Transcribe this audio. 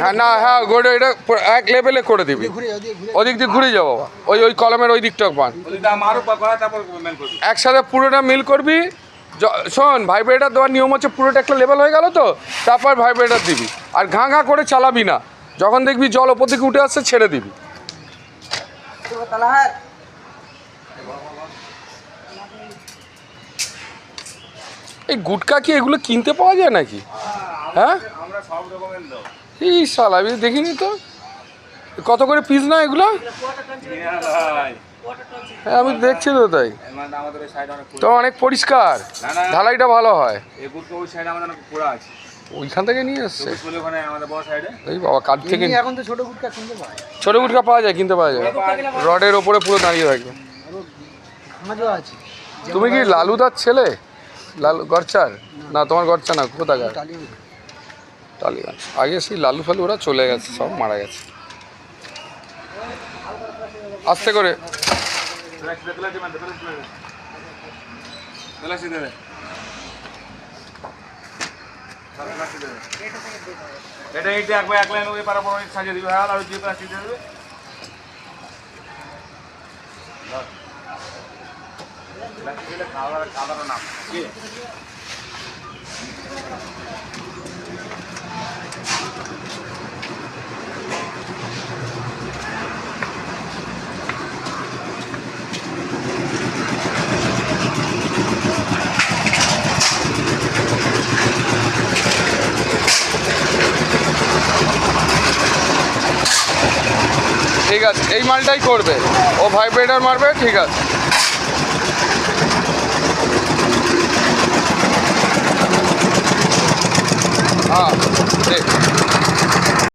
হ্যাঁ না হ্যাঁ গোটা এক লেভেলে করে দিবি। ওদিক দিয়ে ঘুরে যাব। ওই ওই কলমের ওই দিকটা একসাথে পুরোটা মিল করবি। শোন ভাইব্রেটার দেওয়ার নিয়ম হচ্ছে পুরোটা একটা লেভেল হয়ে গেল তো, তারপর ভাইব্রেটার দিবি। আর ঘাঁ ঘাঁ করে চালাবি না। যখন দেখবি জল ওপর দিকে উঠে আসছে, ছেড়ে দিবি। এই গুটকা কি এগুলো কিনতে পাওয়া যায় নাকি? হ্যাঁ? এই সাল আমি দেখিনি তো। কত করে পিস না এগুলো? হ্যাঁ আমি দেখছি তো তাই। তো অনেক পরিষ্কার। ঢালাইটা ভালো হয়। ওইখান থেকে নিয়ে সাইডে এই বাবা কাঠ থেকে এখন তো ছোট গুটকা কিনতে ছোট গুটকা পাওয়া যায় কিনতে পাওয়া যায়। রডের ওপরে পুরো দাঁড়িয়ে থাকবে। তুমি কি লালুদার ছেলে? লালু গরচার? না, তোমার গরচা না, কোথাকার? টালি টালিগঞ্জ। আগে সেই লালু ফালু ওরা চলে গেছে, সব মারা গেছে। আস্তে করে। এটা এইটা একবার এক লাইন ওই পারাপার সাজিয়ে দিবে আর দিয়ে প্লাস্টিক ঠিক আছে এই মালটাই করবে। ও ভাইব্রেটার মারবে ঠিক আছে। হ্যাঁ ঠিক